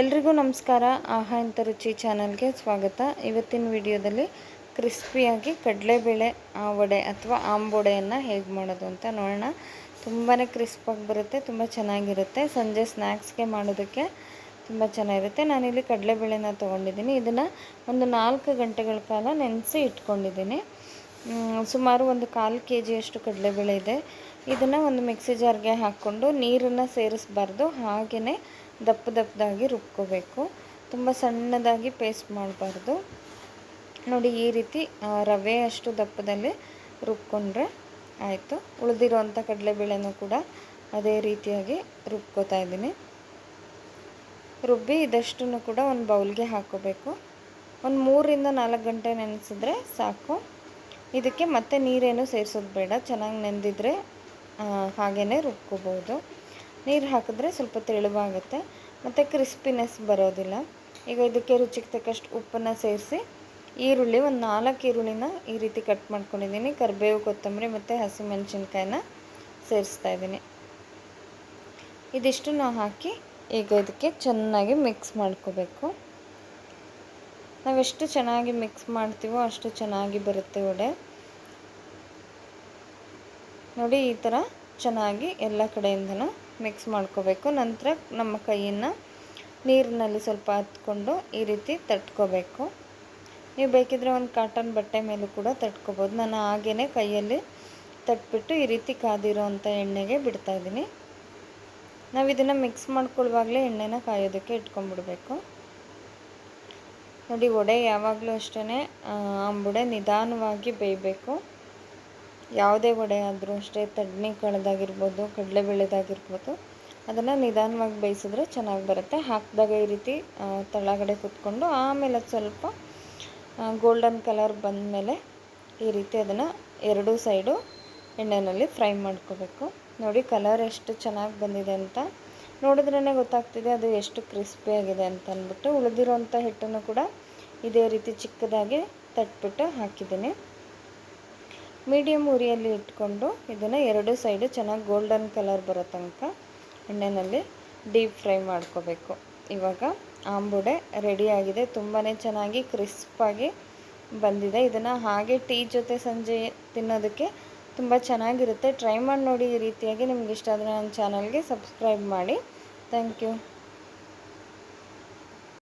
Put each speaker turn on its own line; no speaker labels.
ಎಲ್ರಿಗೂ ನಮಸ್ಕಾರ. ಆಹಾ ಇಂಥ ರುಚಿ ಚಾನಲ್ಗೆ ಸ್ವಾಗತ. ಇವತ್ತಿನ ವಿಡಿಯೋದಲ್ಲಿ ಕ್ರಿಸ್ಪಿಯಾಗಿ ಕಡಲೆಬೇಳೆ ವಡೆ ಅಥವಾ ಆಂಬೊಡೆಯನ್ನು ಹೇಗೆ ಮಾಡೋದು ಅಂತ ನೋಡೋಣ. ತುಂಬಾ ಕ್ರಿಸ್ಪಾಗಿ ಬರುತ್ತೆ, ತುಂಬ ಚೆನ್ನಾಗಿರುತ್ತೆ. ಸಂಜೆ ಸ್ನ್ಯಾಕ್ಸ್ಗೆ ಮಾಡೋದಕ್ಕೆ ತುಂಬ ಚೆನ್ನಾಗಿರುತ್ತೆ. ನಾನಿಲ್ಲಿ ಕಡಲೆಬೇಳೆನ ತೊಗೊಂಡಿದ್ದೀನಿ. ಇದನ್ನು ಒಂದು ನಾಲ್ಕು ಗಂಟೆಗಳ ಕಾಲ ನೆನೆಸಿ ಇಟ್ಕೊಂಡಿದ್ದೀನಿ. ಸುಮಾರು ಒಂದು ಕಾಲು ಕೆ ಜಿಯಷ್ಟು ಕಡಲೆಬೇಳೆ ಇದೆ. ಇದನ್ನು ಒಂದು ಮಿಕ್ಸಿ ಜಾರ್ಗೆ ಹಾಕ್ಕೊಂಡು ನೀರನ್ನು ಸೇರಿಸ್ಬಾರ್ದು. ಹಾಗೆಯೇ ದಪ್ಪ ದಪ್ಪದಾಗಿ ರುಬ್ಕೋಬೇಕು. ತುಂಬ ಸಣ್ಣದಾಗಿ ಪೇಸ್ಟ್ ಮಾಡಬಾರ್ದು. ನೋಡಿ, ಈ ರೀತಿ ರವೆ ಅಷ್ಟು ದಪ್ಪದಲ್ಲಿ ರುಬ್ಕೊಂಡ್ರೆ ಆಯಿತು. ಉಳಿದಿರೋವಂಥ ಕಡಲೆಬೇಳೆನೂ ಕೂಡ ಅದೇ ರೀತಿಯಾಗಿ ರುಬ್ಕೋತಾ ಇದ್ದೀನಿ. ರುಬ್ಬಿ ಇದಷ್ಟನ್ನು ಕೂಡ ಒಂದು ಬೌಲ್ಗೆ ಹಾಕೋಬೇಕು. ಒಂದು ಮೂರರಿಂದ ನಾಲ್ಕು ಗಂಟೆ ನೆನೆಸಿದ್ರೆ ಸಾಕು. ಇದಕ್ಕೆ ಮತ್ತೆ ನೀರೇನು ಸೇರಿಸೋದು ಬೇಡ. ಚೆನ್ನಾಗಿ ನೆಂದಿದ್ರೆ ಹಾಗೇ ರುಬ್ಕೋಬೋದು ನೀರು ಹಾಕಿದ್ರೆ ಸ್ವಲ್ಪ ತೆಳುವಾಗುತ್ತೆ. ಮತ್ತು ಕ್ರಿಸ್ಪಿನೆಸ್ ಬರೋದಿಲ್ಲ. ಈಗ ಇದಕ್ಕೆ ರುಚಿಗೆ ತಕ್ಕಷ್ಟು ಉಪ್ಪನ್ನು ಸೇರಿಸಿ, ಈರುಳ್ಳಿ ಒಂದು ನಾಲ್ಕು ಈರುಳ್ಳಿನ ಈ ರೀತಿ ಕಟ್ ಮಾಡ್ಕೊಂಡಿದ್ದೀನಿ. ಕರಿಬೇವು, ಕೊತ್ತಂಬರಿ ಮತ್ತು ಹಸಿಮೆಣಸಿನ್ಕಾಯಿನ ಸೇರಿಸ್ತಾ ಇದ್ದೀನಿ. ಇದಿಷ್ಟು ನಾವು ಹಾಕಿ ಈಗ ಇದಕ್ಕೆ ಚೆನ್ನಾಗಿ ಮಿಕ್ಸ್ ಮಾಡ್ಕೋಬೇಕು. ನಾವೆಷ್ಟು ಚೆನ್ನಾಗಿ ಮಿಕ್ಸ್ ಮಾಡ್ತೀವೋ ಅಷ್ಟು ಚೆನ್ನಾಗಿ ಬರುತ್ತೆ ವಡೆ. ನೋಡಿ, ಈ ಥರ ಚೆನ್ನಾಗಿ ಎಲ್ಲ ಕಡೆಯಿಂದನೂ ಮಿಕ್ಸ್ ಮಾಡ್ಕೋಬೇಕು. ನಂತರ ನಮ್ಮ ಕೈಯನ್ನು ನೀರಿನಲ್ಲಿ ಸ್ವಲ್ಪ ಹತ್ಕೊಂಡು ಈ ರೀತಿ ತಟ್ಕೋಬೇಕು. ನೀವು ಬೇಕಿದ್ರೆ ಒಂದು ಕಾಟನ್ ಬಟ್ಟೆ ಮೇಲೂ ಕೂಡ ತಟ್ಕೋಬೋದು. ನಾನು ಹಾಗೇ ಕೈಯಲ್ಲಿ ತಟ್ಬಿಟ್ಟು ಈ ರೀತಿ ಕಾದಿರೋ ಅಂಥ ಎಣ್ಣೆಗೆ ಬಿಡ್ತಾ ಇದ್ದೀನಿ. ನಾವು ಇದನ್ನು ಮಿಕ್ಸ್ ಮಾಡ್ಕೊಳ್ಳುವಾಗಲೇ ಎಣ್ಣೆನ ಕಾಯೋದಕ್ಕೆ ಇಟ್ಕೊಂಡ್ಬಿಡ್ಬೇಕು. ನೋಡಿ ವಡೆ ಯಾವಾಗಲೂ ಅಷ್ಟೇ ಅಂಬುಡೆ ನಿಧಾನವಾಗಿ ಬೇಯಬೇಕು. ಯಾವುದೇ ವಡೆ ಆದರೂ ಅಷ್ಟೇ ತಡ್ನಿ ಕಳೆದಾಗಿರ್ಬೋದು ಕಡಲೆಬೇಳೆದಾಗಿರ್ಬೋದು ಅದನ್ನು ನಿಧಾನವಾಗಿ ಬೇಯಿಸಿದ್ರೆ ಚೆನ್ನಾಗಿ ಬರುತ್ತೆ. ಹಾಕಿದಾಗ ಈ ರೀತಿ ತಳಗಡೆ ಕುತ್ಕೊಂಡು ಆಮೇಲೆ ಸ್ವಲ್ಪ ಗೋಲ್ಡನ್ ಕಲರ್ ಬಂದಮೇಲೆ ಈ ರೀತಿ ಅದನ್ನು ಎರಡೂ ಸೈಡು ಎಣ್ಣೆಯಲ್ಲಿ ಫ್ರೈ ಮಾಡ್ಕೋಬೇಕು. ನೋಡಿ ಕಲರ್ ಎಷ್ಟು ಚೆನ್ನಾಗಿ ಬಂದಿದೆ ಅಂತ. ನೋಡಿದ್ರೇ ಗೊತ್ತಾಗ್ತಿದೆ ಅದು ಎಷ್ಟು ಕ್ರಿಸ್ಪಿಯಾಗಿದೆ ಅಂತ ಅಂದ್ಬಿಟ್ಟು ಉಳಿದಿರೋಂಥ ಹಿಟ್ಟನ್ನು ಕೂಡ ಇದೇ ರೀತಿ ಚಿಕ್ಕದಾಗಿ ತಟ್ಬಿಟ್ಟು ಹಾಕಿದ್ದೀನಿ. ಮೀಡಿಯಮ್ ಉರಿಯಲ್ಲಿ ಇಟ್ಕೊಂಡು ಇದನ್ನು ಎರಡು ಸೈಡು ಚೆನ್ನಾಗಿ ಗೋಲ್ಡನ್ ಕಲರ್ ಬರೋ ತನಕ ಎಣ್ಣೆಯಲ್ಲಿ ಡೀಪ್ ಫ್ರೈ ಮಾಡ್ಕೋಬೇಕು. ಇವಾಗ ಆಂಬುಡೆ ರೆಡಿಯಾಗಿದೆ ತುಂಬಾ ಚೆನ್ನಾಗಿ ಕ್ರಿಸ್ಪಾಗಿ ಬಂದಿದೆ. ಇದನ್ನು ಹಾಗೆ ಟೀ ಜೊತೆ ಸಂಜೆ ತಿನ್ನೋದಕ್ಕೆ ತುಂಬ ಚೆನ್ನಾಗಿರುತ್ತೆ. ಟ್ರೈ ಮಾಡಿ ನೋಡಿ ಈ ರೀತಿಯಾಗಿ. ನಿಮ್ಗೆ ಇಷ್ಟ ಆದರೆ ನನ್ನ ಚಾನಲ್ಗೆ ಸಬ್ಸ್ಕ್ರೈಬ್ ಮಾಡಿ. Thank you